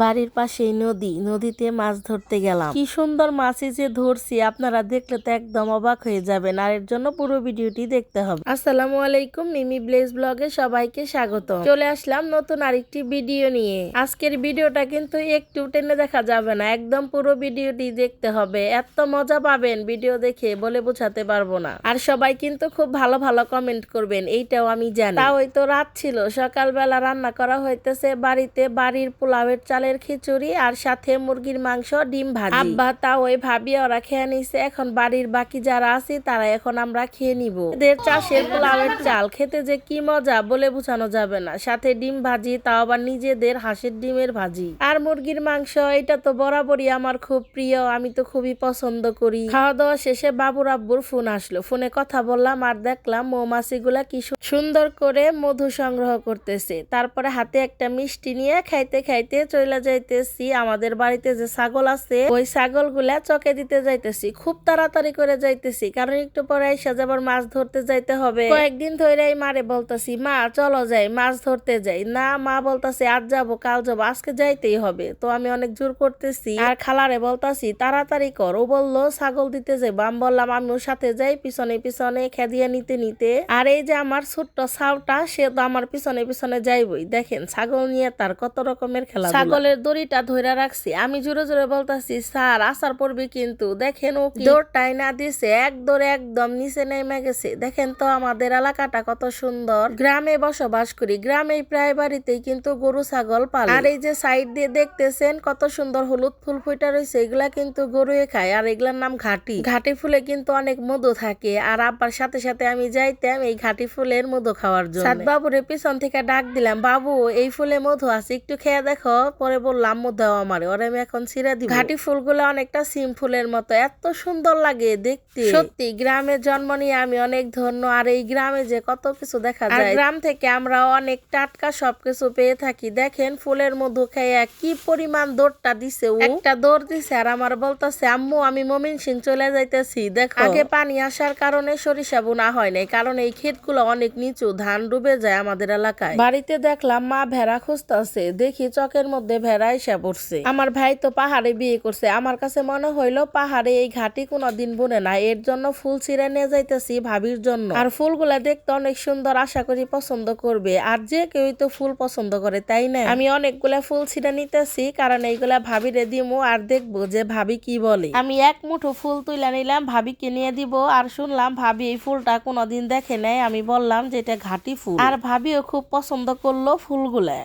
বাড়ির পাশেই নদী, নদীতে মাছ ধরতে গেলাম। কি সুন্দর মাছই যে ধরছি, আপনারা দেখলে তো একদম অবাক হয়ে যাবেন। আর এর জন্য পুরো ভিডিওটি দেখতে হবে। আসসালামু আলাইকুম, মিমি ব্লেজ ব্লগে সবাইকে স্বাগত। চলে আসলাম নতুন আরেকটি ভিডিও নিয়ে। আজকের ভিডিওটা কিন্তু একটু টেনে দেখা যাবে না, একদম পুরো ভিডিওটি দেখতে হবে। এত মজা পাবেন ভিডিও দেখে, বলে বোঝাতে পারব না। আর সবাই কিন্তু খুব ভালো ভালো কমেন্ট করবেন, এইটাও আমি জানি। তাও তো রাত ছিল, সকালবেলা রান্না করা হইতেছে বাড়িতে বাড়ির পোলাওয়ের চালের খিচুড়ি আর সাথে মুরগির মাংস, ডিম ভাজি। আব্বা তা ওই ভাবি ওরা খেয়ে নিছে। এখন বাড়ির বাকি যারা আছে, তারা এখন আমরা খেয়ে নিব। এদের চাষের পোলাওয়ের চাল খেতে যে কি মজা বলে বোঝানো যাবে না। সাথে ডিম ভাজি, তাও আবার নিজেদের হাঁসের ডিমের ভাজি। আর মুরগির মাংস, এটা তো বরাবরই আমার খুব প্রিয়। আমি তো খুবই পছন্দ করি। খাওয়া দাওয়া শেষে বাবুর আব্বুর ফোন আসলো। ফোনে কথা বললাম আর দেখলাম মৌমাছিগুলা কি সুন্দর করে মধু সংগ্রহ করতেছে। তারপরে হাতে একটা মিষ্টি নিয়ে খাইতে খাইতে চলে যাইতেছি, আমাদের বাড়িতে যে ছাগল আছে, ওই ছাগলগুলা চকে দিতে যাইতেছি, খুব তাড়াতাড়ি করে যাইতেছি, কারণ একটু পরে এসে যাবার মাছ ধরতে যাইতে হবে। কয়েকদিন ধরে মারে বলতেছি, মা, চলো যাই, মাছ ধরতে যাই। না, মা বলতাছে, আজ যাব, কাল যাব, আজকে যাইতেই হবে। তো আমি অনেক জোর করতেছি, আর খালারে বলতাছি, তাড়াতাড়ি কর। ও বলল, ছাগল দিতে যাইবো। আমি বললাম, আমি ওর সাথে যাই, পিছনে পিছনে খেদিয়ে নিতে নিতে। আর এই যে আমার ছোট্ট ছাউটা, সে তো আমার পিছনে পিছনে যাইবই। দেখেন, ছাগল নিয়ে তার কত রকমের খেলা ছাগলের দড়িটা ধরে রাখছি। আমি জোরে জোরে বলতাছি স্যার আসার পড়বি কিন্তু দেখেন ও কি দৌড়টাই না দিছে এক দৌড়ে একদম নিচে নেমে গেছে। দেখেন তো আমাদের এলাকাটা কত সুন্দর। গ্রামে বসবাস করি গ্রামে প্রায় বাড়িতেই কিন্তু গরু ছাগল পালে। আর এই যে সাইড দিয়ে দেখতেছেন কত সুন্দর হলুদ ফুল ফুইটা রয়েছে এগুলা কিন্তু গরুয়ে খায় আর এগুলার নাম ঘাটি। ঘাটি ফুলে কিন্তু অনেক মধু থাকে আর আব্বার সাথে সাথে আমি যাইতাম এই ঘাটি ফুলের মধু খাওয়ার জন্য। বাবুরে পিছন থেকে ডাক দিলাম বাবু এই ফুলে মধু আছে একটু খেয়ে দেখো পরে বললাম মধু আমারে। ওরে আমি এখন ছিঁড়ে দিব। ঘাটি ফুলগুলো অনেকটা সিম ফুলের মতো। এত সুন্দর লাগে দেখতে। সত্যি গ্রামে জন্ম নিয়ে আমি অনেক ধন্য আর এই গ্রামে যে কত কিছু দেখা যায়। গ্রাম থেকে আমরা অনেক টাটকা সবকিছু পেয়ে থাকি। দেখেন ফুলের মধু খাইয়া কি পরিমাণ দৌড়টা দিছে ও একটা দৌড় দিছে আর আমার বলতেছে আম্মু আমি মমিন সিং চলে যাইতেছি দেখো। আগে পানি আসার কারণে সরিষা বোনা হয় নাই কারণ এই ক্ষেতগুলো অনেক নিচু ধান ডুবে যায় আমাদের এলাকায়। বাড়িতে দেখলাম মা ভেড়া খুঁজতেছে দেখি চকের মধ্যে ভেড়া এসে পড়ছে। আমার ভাই তো পাহাড়ে বিয়ে করছে। আমার কাছে মনে হইল পাহাড়ে এই ঘাটি কোনোদিন বনে না। এর জন্য ফুল ছিঁড়ে নিয়ে যাইতেছি ভাবির জন্য। আর ফুলগুলা দেখতে অনেক সুন্দর আশা করি পছন্দ করবে। আর যে কেউই তো ফুল পছন্দ করে, তাই না? আমি অনেকগুলা ফুল ছিঁড়ে নিতেছি, কারণ এইগুলা ভাবিরে দিমু আর দেখব যে ভাবি কি বলে। আমি এক মুঠো ফুল তুলে নিলাম, ভাবিকে নিয়ে দিব। আর শুনলাম ভাবি এই ফুলটা কোনোদিন দেখে নাই। আমি বললাম যে এটা ঘাটি ফুল। আর ভাবিও খুব পছন্দ করল ফুলগুলা।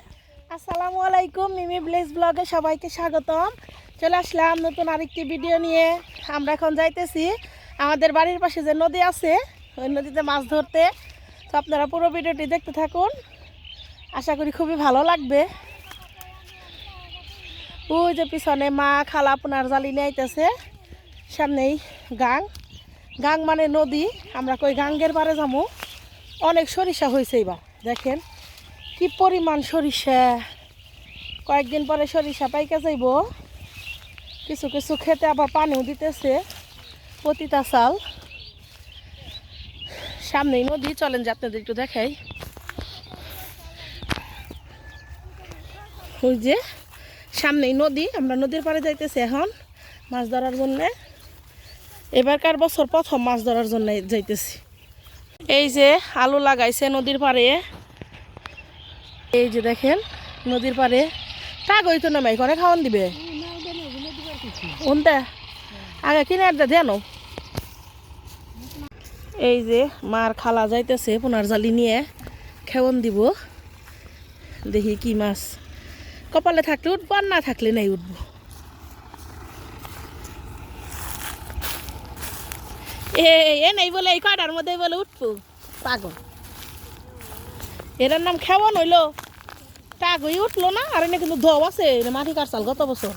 আসসালামু আলাইকুম, মিমি ব্লেস ব্লগে সবাইকে স্বাগতম। চলে আসলাম নতুন আরেকটি ভিডিও নিয়ে। আমরা এখন যাইতেছি আমাদের বাড়ির পাশে যে নদী আছে, ওই নদীতে মাছ ধরতে। তো আপনারা পুরো ভিডিওটি দেখতে থাকুন। আশা করি খুবই ভালো লাগবে। ওই যে পিছনে মা খালা আপনার জালি আইতেছে, সামনেই গাং। গাং মানে নদী। আমরা কই গাঙ্গের পারে যাব অনেক সরিষা হয়েছে এবার দেখেন। কি পরিমাণ সরিষা? কয়েকদিন পরে সরিষা পাইকা যাইব। কিছু কিছু খেতে আবার পানিও দিতেছে, পতিতা চাল। সামনেই নদী, চলেন যে আপনাদের একটু দেখাই। ওই যে সামনেই নদী, আমরা নদীর পাড়ে যাইতেছি এখন, মাছ ধরার জন্যে। এবারকার বছর প্রথম মাছ ধরার জন্য যাইতেছি। এই যে আলু লাগাইছে নদীর পাড়ে। এই যে দেখেন, নদীর পাড়ে টাক হইতো না মাই করে খাওয়ান দিবে। কোনটা আগে কিনে আড্ডা দেন। এই যে মার খালা যাইতেছে, পোনার জালি নিয়ে খেওন দিব। দেখি কি মাছ। কপালে থাকলে উঠবো আর না থাকলে নাই উঠবো। এ নেই বলে এই কয়টার মধ্যে বলে উঠবো। পাগল। এটার নাম খেওয়ান হইল। টাক হয়ে উঠল না, আর এনে কিন্তু ধোয়া আছে মাটি কাটছাল গত বছর।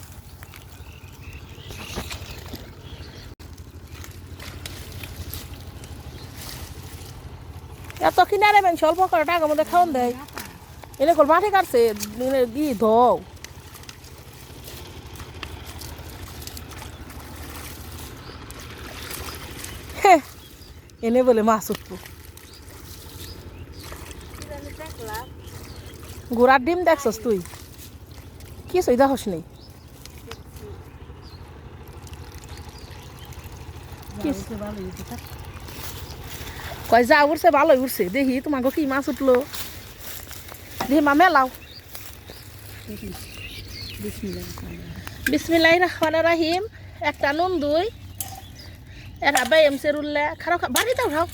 এত কিনারে বেন স্বল্প করে টাকার মধ্যে খাওয়ান দেয়। এনে কল মাটি কাটছে দি ধোও এনে বলে মাছ উঠবো গোড়ার ডিম দেখছস তুই? কি সইদা হস নেই কয়, যা উঠছে ভালোই উঠছে দেখি, তোমাকে কি মাছ উঠল? দেখি, মা, মেলাও। বিসমিল্লাহ রহমান রাহিম। একটা নুন দুই, একটা বাইম সেরুল্লে খারাপ বাড়িতে উঠাও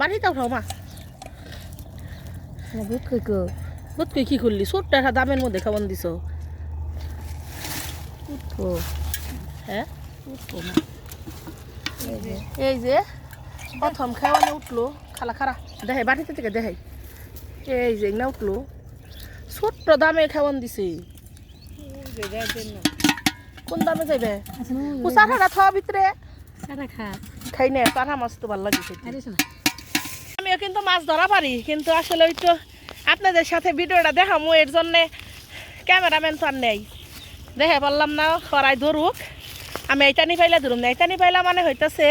বাড়িতে উঠাও, মা। বুট কই কো বুত কই কি করলি ছোট্ট একটা দামের মধ্যে খাবার দিছ। হ্যাঁ? না। এই যে প্রথম খাওয়ানো উঠল। খালা খারা দেখাই বাড়িতে থেকে দেখাই। এই যে না উঠল। ছোট্ট দামে খাওয়ান দিছে। কোন দামে যাইবে? চাঠা থা ভিতরে? খাই নে চাঠা মাছ তো ভালো লাগিছে আমিও কিন্তু মাছ ধরা পারি কিন্তু আসলে ওই তো আপনাদের সাথে ভিডিওটা দেখামো, এর জন্যে ক্যামেরাম্যান তো আর নেই। দেখে বললাম না খরাই ধরুক। আমি এইটানি পাইলা ধরুম না, এইটানি পাইলা মানে হইতাছে,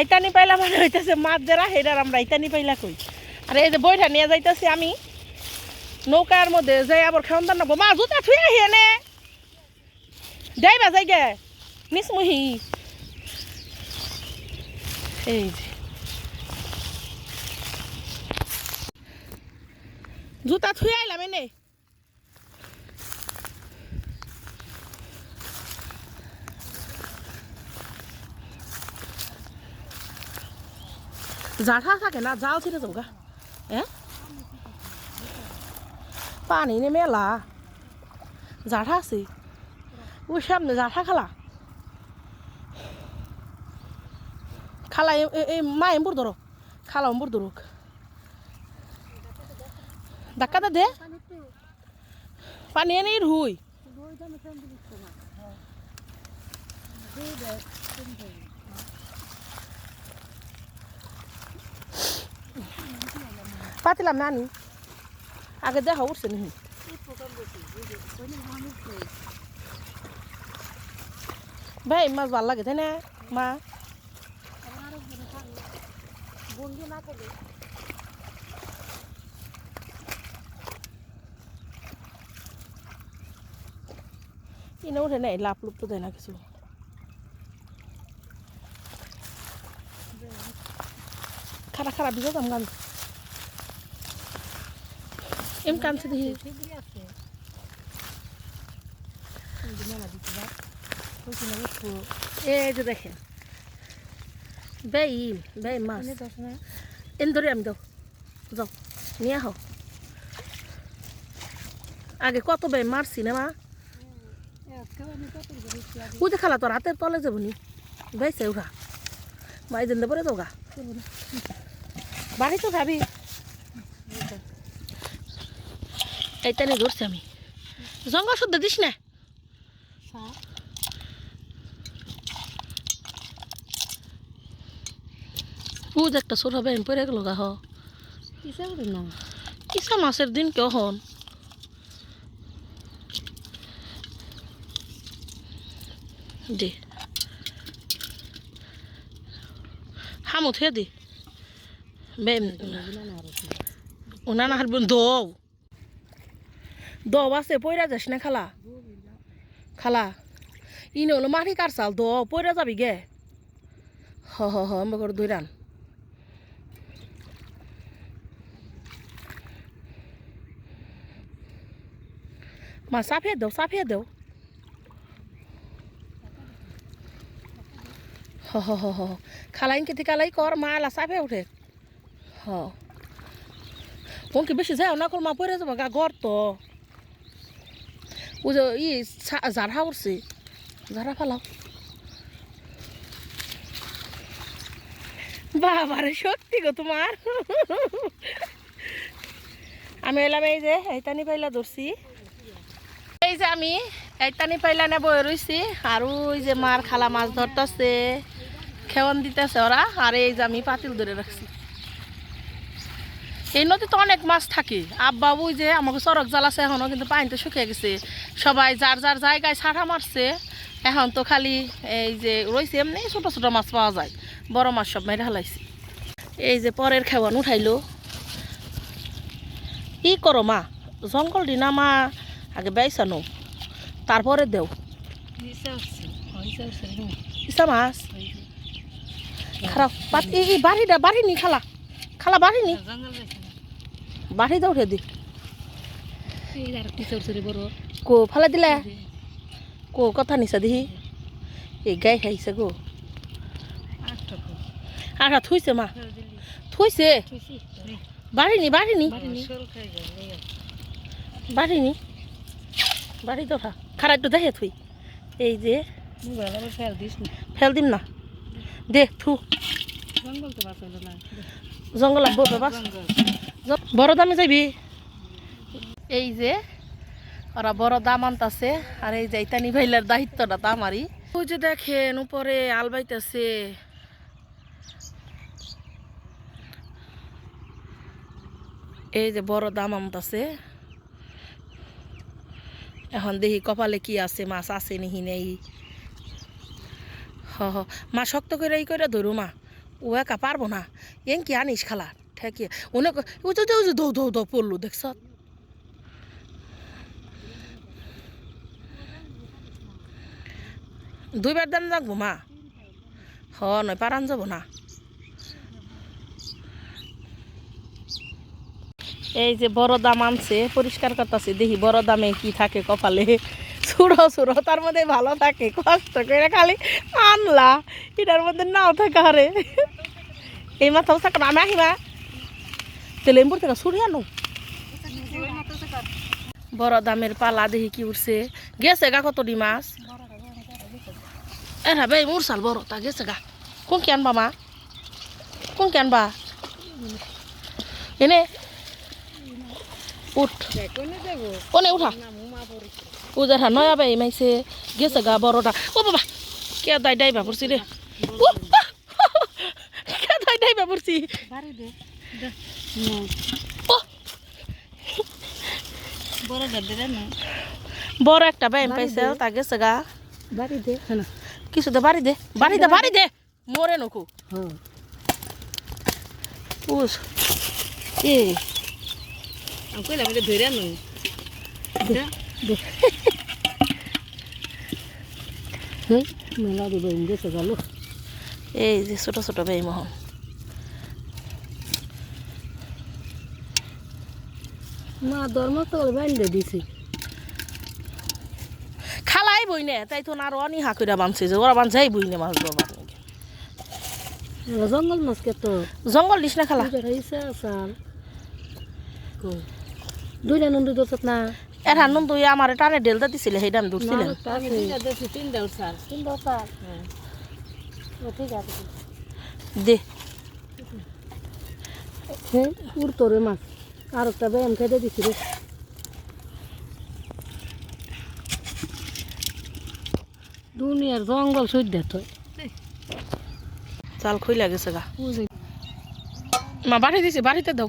এইটানি পাইলা মানে হইতাছে মাছ যারা হেডার আমরা এইটানি পাইলা কই। আর এই যে বইটা নিয়ে যাইতাছি আমি, নৌকার মধ্যে যাই আবার খাওয়ান দান নেব মা, জুতা থুই আহি এনে। যাইবা যাই গে নিসমুহি এই যে। জুতা থুই আইলাম এনে। জাঠা থাকে না, জাল ছিঁড়ে যাব গা হ্যাঁ পানি নে মেলা। জাঠা আছে। ওই সামনে জাঠা খালা। খালা এই মা এম্বুর ধরো। খালা এম্বুর ধরুক। ধাক্কাটা দে পানি এনে হুই পাতিলাম নানি আগে দেখা উঠছে নি। ভাই, মাছ ভালো লাগে তাই না? মা। কিনে উঠে নেই লাভ লুপ তো দেয় না কিছু খারাপ খারাপ বিজয় দাম গান এম কানছে দেখি এই যে দেখেন বেইল বেই মাছ এন ধরে আমি দাও যাও নিয়ে আহ আগে কত বে মারছি না মা উঠে খালা তোর হাতের তলে যাব নি বেছে উঠা মাই দিন দেবো রে তো গা। বাড়ি তো ভাবি এইটা নিয়ে ধরছি আমি। জঙ্গল শুদ্ধ দিস না। বুঝ একটা ছোট বেন পরে গেল গা হ। কিসে মাছের দিন কেউ দে। হামু থে দে। ওনা না হারবেন দৌ। দৌ আছে পয়রা যাস না খালা। খালা, ইনে হলো মাটি কারসাল দৌ পয়রা যাবি গে। হ হ হ করে দৈরান মা সাফিয়ে দাও সাফিয়ে দাও হ হ হ হ খালাই কেতে কালাই কর, মা এলা সাফে উঠে। হ। ওকে বেশি যায় না কর, মা পরে যাব গা, ঘর তো। ও ই জারহা উঠছে জারহা ফালাও। বাবারে, সত্যি গো তোমার। আমি এলাম এই যে এইটানি পাইলা ধরছি। এই যে আমি এইটানি পাইলা নে বয়ে রইছি। আর ওই যে মার খালা মাছ ধরতেছে। খেওয়ান দিতেছে ওরা আর এই যে আমি পাতিল ধরে রাখছি। এই নদীতে অনেক মাছ থাকে। আব্বা ওই যে আমাকে সড়ক জাল আছে এখনও কিন্তু পানিতে শুকিয়ে গেছে। সবাই যার যার জায়গায় ছাড়া মারছে এখন তো খালি এই যে রয়েছে এমনি ছোটো ছোটো মাছ পাওয়া যায়। বড় মাছ সব মেরে হালাইছি এই যে পরের খেওয়ান উঠাইলো। ই করো মা জঙ্গল দি মা আগে বেসানো তারপরে দেও। ইসা মাছ? খারাপ। পাত এই বাড়িটা বাড়ি নি খালা। খালা বাড়ি নি বাড়ি দাও দি কো ফালা দিলে? কো কথা নিছা দিহি? এই গাই খাইছে গো। আঠা থুইছে মা। থুইছে? খুশি বাড়ি নি বাড়ি নি বাড়ি সল খাই গেল বাড়ি নি বাড়ি দোঠা খারা একটু দেখে থুই এই যে ফেল দিম না। দে থু জঙ্গল লাগবো বাবা। বড় দামে যাবি? এই যে, ওরা বড় দাম আনতাছে, আর এই যে ইতানি ভাইলার দায়িত্বটা তা আমারই। ওই যে দেখেন, উপরে আলবাইতেছে এই যে বড় দাম আনতাছে। এখন দেখি কপালে কি আছে, মাছ আছে নিহি নেই। হ হ। মা শক্ত করে এই করে ধরু, মা। ও একা পারব না। এন কি আনিস খালা? ঠেকিয়ে অনেক ও তো দৌ দৌ দৌ পড়ল, দেখছ? দুইবার দান যাব মা? হ, নয়, পারান যাব না। এই যে বড় দাম আনছে, পরিষ্কার করতেছে, দেখি বড় দামে কি থাকে কপালে। সুড়ো সুড়ো তার মধ্যে ভালো থাকে কষ্ট করে খালি আনলা এটার মধ্যে নাও থাকে আরে এই মাথাও থাকে আমি আহিমা তেলে এমপুর থেকে ছুড়ি আনো। বড় দামের পালা দেখি কি উঠছে গেছে গা কত মাছ এরা বে মুরসাল বড় তা গেছে গা। কোন কি আনবা মা? কোন কি আনবা? এনে উঠ। কোনে উঠা? উজার হা নয়া বাই মাইছে গেছে গা বড়টা ও বাবা কে দাই ডাইবা পড়ছি রে কে দাই ডাইবা পড়ছি বাড়ি একটা ব্যায়াম পাইছে তা গেছে গা বাড়ি দে কিছু দে বাড়ি দে বাড়ি দে বাড়ি দে মরে নকু উস এ আমি কইলাম এটা ধরে হুম মেলা দিব গেছে গেল এই যে ছোট ছোট ব্যায়াম মোহন মা ধর্ম তো বাইন্দে দিছি। খালাই বই নে তাই তো আরও অনি হা কইরা বানছে যে ওরা বানছাই বই নে মাছ ধরবার। জঙ্গল মাছ কে তো? জঙ্গল দিস না খালা। দুইটা নন্দু দোষত না? এর হান তুই আমার টানে ডেলটা দিছিলে সেইটা আমি উঠার ও ঠিক আছে। দে। হ্যাঁ উড়তো রে মাছ। আর একটা ব্যায়াম খেতে দিছি রে। দুনিয়ার জঙ্গল সহ্য তো চাল খুইলা গেছে গা। মা বাড়ি দিছি বাড়িতে দাও।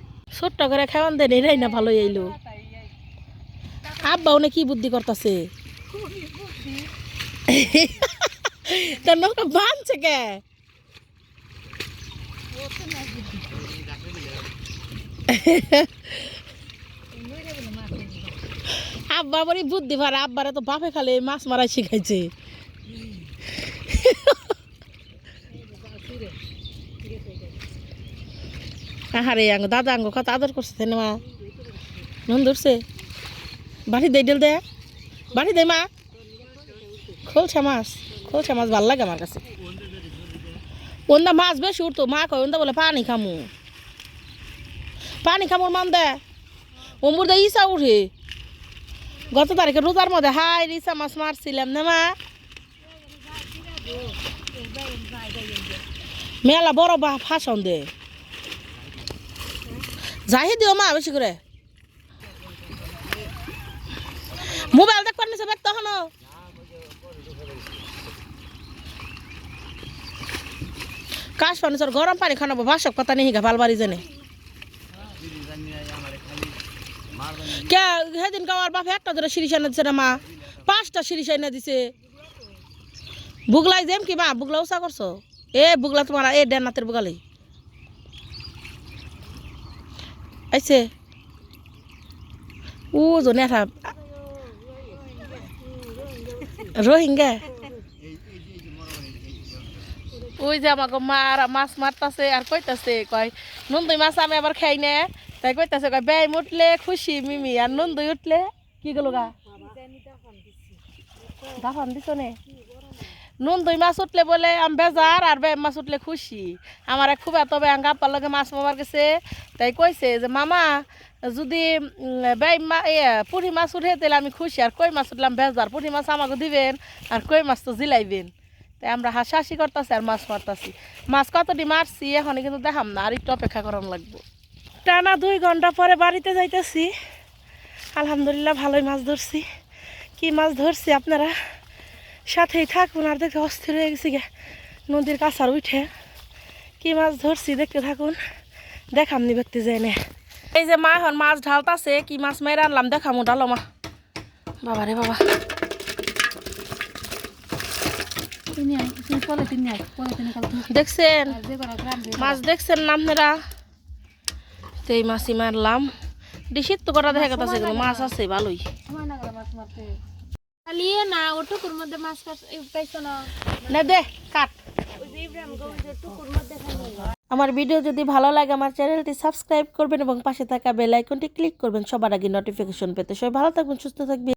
ছোট্ট করে খাওয়ান দেন, এরাই না ভালো এইলো আব্বা উনি কি বুদ্ধি করতেছে? তার নৌকা বানছে কে? আব্বা বলি বুদ্ধি ভাড়া, আব্বারে তো বাপে খালে, মাছ মারা শিখাইছে। আহারে আঙ্গ, দাদা আঙ্গ, কত আদর করছে মা? নুন ধরছে? বাড়ি দেই ডেল দে। বাড়ি দে মা। খোলছে মাছ খোলছে মাছ ভালো লাগে আমার কাছে। ওন্দা মাছ বেশি উঠতো, মা কয়, ওন্দা বলে পানি খামু। পানি খামুর মান দে। অমুর দে ইসা উঠে। গত তারিখে রোজার মধ্যে হাই ইসা মাছ মারছিলাম না মা? মেলা বড় বা ফাঁসন দে। যাই দিও মা, বেশি করে। মোবাইল দেখ পারনি সব তখন। কাশ পানি সর, গরম পানি খানাবো বাসক পাতা নেই গা, বালবাড়ি জানে। কে, সেদিন গাওয়ার বাপ একটা ধরে সিরিজ এনে দিছে না মা? পাঁচটা সিরিজ এনে দিছে। বুগলাই যেম কি মা? বুগলা উষা করছ? এ, বুগলা তোমার এ ডেনাতের বুগালি। আইছে ও জনে থাপ রোহিঙ্গা ওই যে আমাকে মার মাছ মারতাছে আর কইতাছে কয় নন্দই মাছ আমি আবার খাই না? তাই কইতাছে কয় ব্যয় উঠলে খুশি মিমি আর নন্দই উঠলে কি গেল গা? দাফান দিছ নে? নন্দই মাছ উঠলে বলে, আমি বেজার, আর ব্যয় মাছ উঠলে খুশি। আমার এক খুব এত ব্যাং গাপার লগে মাছ মামার গেছে তাই কইছে যে, মামা, যদি ব্যয় মা পুঁটি মাছ উঠে, তাহলে আমি খুশি। আর কই মাছ উঠলাম বেজার? পুঁটি মাছ আমাকে দিবেন, আর কই মাছ তো জিলাইবেন? তাই আমরা হাসাহাসি করতেছি আর মাছ মারতাছি। মাছ কতটি মারছি এখন কিন্তু দেখাম না, আর একটু অপেক্ষা করান লাগবো। টানা দুই ঘণ্টা পরে বাড়িতে যাইতেছি। আলহামদুলিল্লাহ, ভালোই মাছ ধরছি। কি মাছ ধরছি আপনারা? সাথেই থাকুন আর দেখে অস্থির হয়ে গেছি গে। নদীর কাছার উঠে কি মাছ ধরছি দেখতে থাকুন। দেখাম নি ব্যক্তি যাই না এই যে মা এখন মাছ ঢালতাছে কি মাছ মেরে আনলাম দেখামু ডালো মা বাবা রে বাবা। দেখছেন? মাছ দেখছেন না আপনারা তো এই মাছই মারলাম। ডিসির তো করা দেখা গেছে মাছ আছে ভালোই। চালিয়ে না ও টুকুর মধ্যে মাছ কাট পাইছো না? না দে কাট। ওই যে ইব্রাহিম গো ওই যে টুকুর মধ্যে আমার ভিডিও যদি ভালো লাগে আমার চ্যানেলটি সাবস্ক্রাইব করবেন এবং পাশে থাকা বেল আইকনটি ক্লিক করবেন। সবার আগে নোটিফিকেশন পেতে সবাই ভালো থাকবেন সুস্থ থাকবেন।